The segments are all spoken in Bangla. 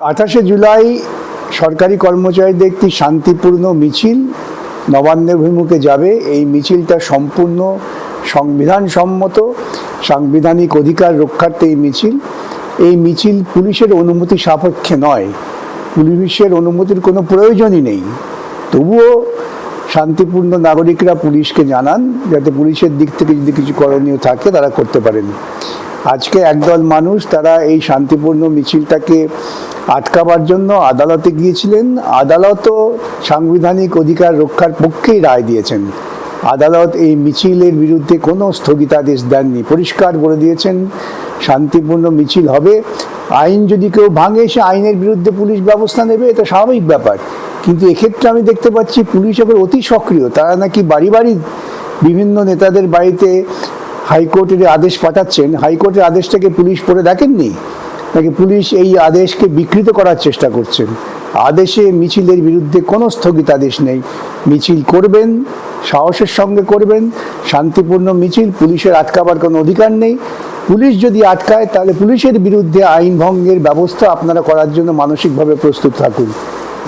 আঠাশে জুলাই সরকারি কর্মচারীদের একটি শান্তিপূর্ণ মিছিল নবান্নের অভিমুখে যাবে। এই মিছিলটা সম্পূর্ণ সংবিধান সম্মত সাংবিধানিক অধিকার রক্ষার্থে এই মিছিল। এই মিছিল পুলিশের অনুমতি সাপেক্ষে নয়। পুলিশের অনুমতির কোনো প্রয়োজনই নেই। তবুও শান্তিপূর্ণ নাগরিকরা পুলিশকে জানান, যাতে পুলিশের দিক থেকে যদি কিছু করণীয় থাকে, তারা করতে পারেন। আজকে একদল মানুষ তারা এই শান্তিপূর্ণ মিছিলটাকে আটকাবার জন্য আদালতে গিয়েছিলেন। আদালতও সাংবিধানিক অধিকার রক্ষার পক্ষেই রায় দিয়েছেন। আদালত এই মিছিলের বিরুদ্ধে কোনো স্থগিতাদেশ দেননি। পরিষ্কার বলে দিয়েছেন, শান্তিপূর্ণ মিছিল হবে। আইন যদি কেউ ভাঙে, সে আইনের বিরুদ্ধে পুলিশ ব্যবস্থা নেবে, এটা স্বাভাবিক ব্যাপার। কিন্তু এক্ষেত্রে আমি দেখতে পাচ্ছি পুলিশ এবার অতি সক্রিয়। তারা নাকি বাড়ি বাড়ি বিভিন্ন নেতাদের বাড়িতে হাইকোর্টের আদেশ পাঠাচ্ছেন। হাইকোর্টের আদেশটাকে পুলিশ পড়ে দেখেননি? নাকি পুলিশ এই আদেশকে বিকৃত করার চেষ্টা করছেন? আদেশে মিছিলের বিরুদ্ধে কোনো স্থগিতাদেশ নেই। মিছিল করবেন, সাহসের সঙ্গে করবেন, শান্তিপূর্ণ মিছিল, পুলিশের আটকাবার কোনো অধিকার নেই। পুলিশ যদি আটকায়, তাহলে পুলিশের বিরুদ্ধে আইন ভঙ্গের ব্যবস্থা আপনারা করার জন্য মানসিকভাবে প্রস্তুত থাকুন।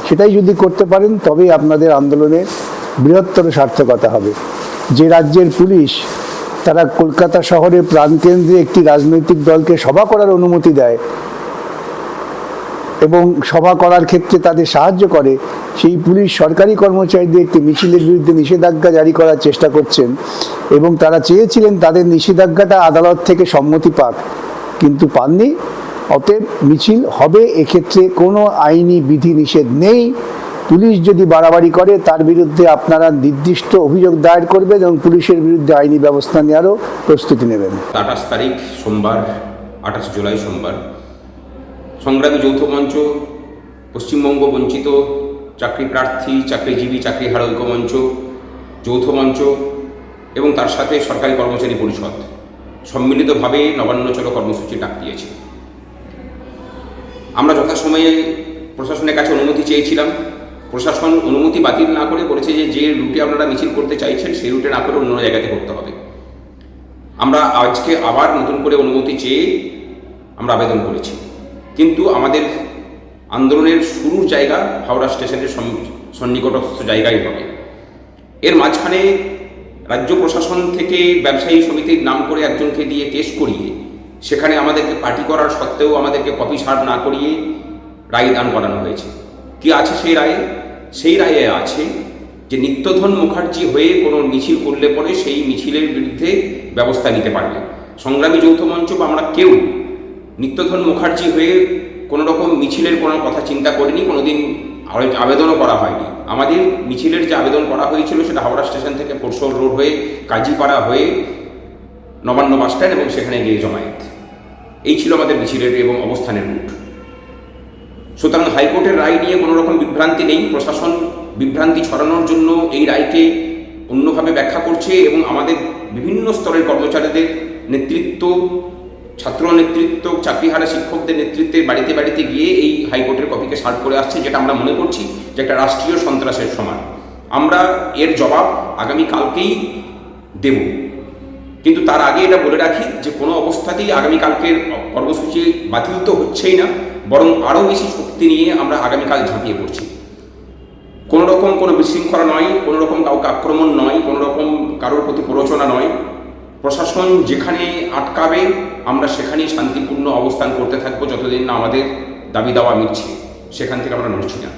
সেটাই যদি করতে পারেন, তবেই আপনাদের আন্দোলনের বৃহত্তর সার্থকতা হবে। যে রাজ্যের পুলিশ তারা কলকাতা শহরের প্রাণকেন্দ্রে একটি রাজনৈতিক দলকে সভা করার অনুমতি দেয় এবং সভা করার ক্ষেত্রে তাদের সাহায্য করে। সেই পুলিশ সরকারি কর্মচারীদের একটি মিছিলের বিরুদ্ধে নিষেধাজ্ঞা জারি করার চেষ্টা করছেন এবং তারা চেয়েছিলেন তাদের নিষেধাজ্ঞাটা আদালত থেকে সম্মতি পাক, কিন্তু পাননি। অতএব মিছিল হবে, এক্ষেত্রে কোনো আইনি বিধি নিষেধ নেই। পুলিশ যদি বাড়াবাড়ি করে, তার বিরুদ্ধে আপনারা নির্দিষ্ট অভিযোগ দায়ের করবেন এবং পুলিশের বিরুদ্ধে আইনি ব্যবস্থা নেওয়ারও প্রস্তুতি নেবেন। আঠাশ তারিখ সোমবার, আঠাশ জুলাই সোমবার, সংগ্রামী যৌথ মঞ্চ, পশ্চিমবঙ্গ বঞ্চিত, চাকরি প্রার্থী, চাকরিজীবী চাকরিহারা ঐক্য মঞ্চ, যৌথ মঞ্চ এবং তার সাথে সরকারি কর্মচারী পরিষদ সম্মিলিতভাবে নবান্ন চলো কর্মসূচি ডাক দিয়েছে। আমরা যথাসময়ে প্রশাসনের কাছে অনুমতি চেয়েছিলাম। প্রশাসন অনুমতি বাতিল না করে বলেছে যে যে রুটে আপনারা মিছিল করতে চাইছেন, সেই রুটে না করে অন্য জায়গাতে করতে হবে। আমরা আজকে আবার নতুন করে অনুমতি চেয়ে আমরা আবেদন করেছি। কিন্তু আমাদের আন্দোলনের শুরুর জায়গা হাওড়া স্টেশনের সন্নিকটস্থ জায়গায় হবে। এর মাঝখানে রাজ্য প্রশাসন থেকে ব্যবসায়ী সমিতির নাম করে একজনকে দিয়ে কেস করিয়ে, সেখানে আমাদেরকে পার্টি করার সত্ত্বেও আমাদেরকে কপি সার না করিয়ে রায় দান করানো হয়েছে। কি আছে সেই রায়ে? সেই রায়ে আছে যে নিত্যধন মুখার্জি হয়ে কোনো মিছিল করলে পরে সেই মিছিলের বিরুদ্ধে ব্যবস্থা নিতে পারবে। সংগ্রামী যৌথ মঞ্চ বা আমরা কেউ নিত্যধন মুখার্জি হয়ে কোনো রকম মিছিলের কোনো কথা চিন্তা করিনি, কোনোদিন আবে- আবেদনও করা হয়নি। আমাদের মিছিলের যে আবেদন করা হয়েছিল সেটা হাওড়া স্টেশন থেকে পরশোর রোড হয়ে কাজীপাড়া হয়ে নবান্ন বাস স্ট্যান্ড এবং সেখানে গিয়ে জমায়েত। এই ছিল আমাদের মিছিলের এবং অবস্থানের রুট। সুতরাং হাইকোর্টের রায় নিয়ে কোনো রকম বিভ্রান্তি নেই। প্রশাসন বিভ্রান্তি ছড়ানোর জন্য এই রায়কে অন্যভাবে ব্যাখ্যা করছে এবং আমাদের বিভিন্ন স্তরের কর্মচারীদের নেতৃত্ব, ছাত্র নেতৃত্ব, চাকরিহারা শিক্ষকদের নেতৃত্বে বাড়িতে বাড়িতে গিয়ে এই হাইকোর্টের কপিকে সার্ভ করে আসছে, যেটা আমরা মনে করছি যে একটা রাষ্ট্রীয় সন্ত্রাসের সমান। আমরা এর জবাব আগামী কালকেই দেব। কিন্তু তার আগে এটা বলে রাখি যে কোনো অবস্থাতেই আগামীকালকের কর্মসূচি বাতিল তো হচ্ছেই না, বরং আরও বেশি শক্তি নিয়ে আমরা আগামীকাল ঝাঁপিয়ে পড়ছি। কোনো রকম কোনো বিশৃঙ্খলা নয়, কোনো রকম কাউকে আক্রমণ নয়, কোনো রকম কারোর প্রতি প্ররোচনা নয়। প্রশাসন যেখানে আটকাবে, আমরা সেখানেই শান্তিপূর্ণ অবস্থান করতে থাকব যতদিন না আমাদের দাবি দাওয়া মিটছে। সেখান থেকে আমরা নড়ছি না।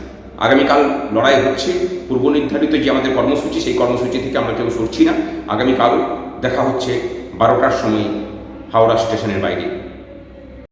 আগামীকাল লড়াই হচ্ছে। পূর্ব নির্ধারিত যে আমাদের কর্মসূচি, সেই কর্মসূচি থেকে আমরা কেউ সরছি না। আগামীকাল দেখা হচ্ছে বারোটার সময় হাওড়া স্টেশনের বাইরে।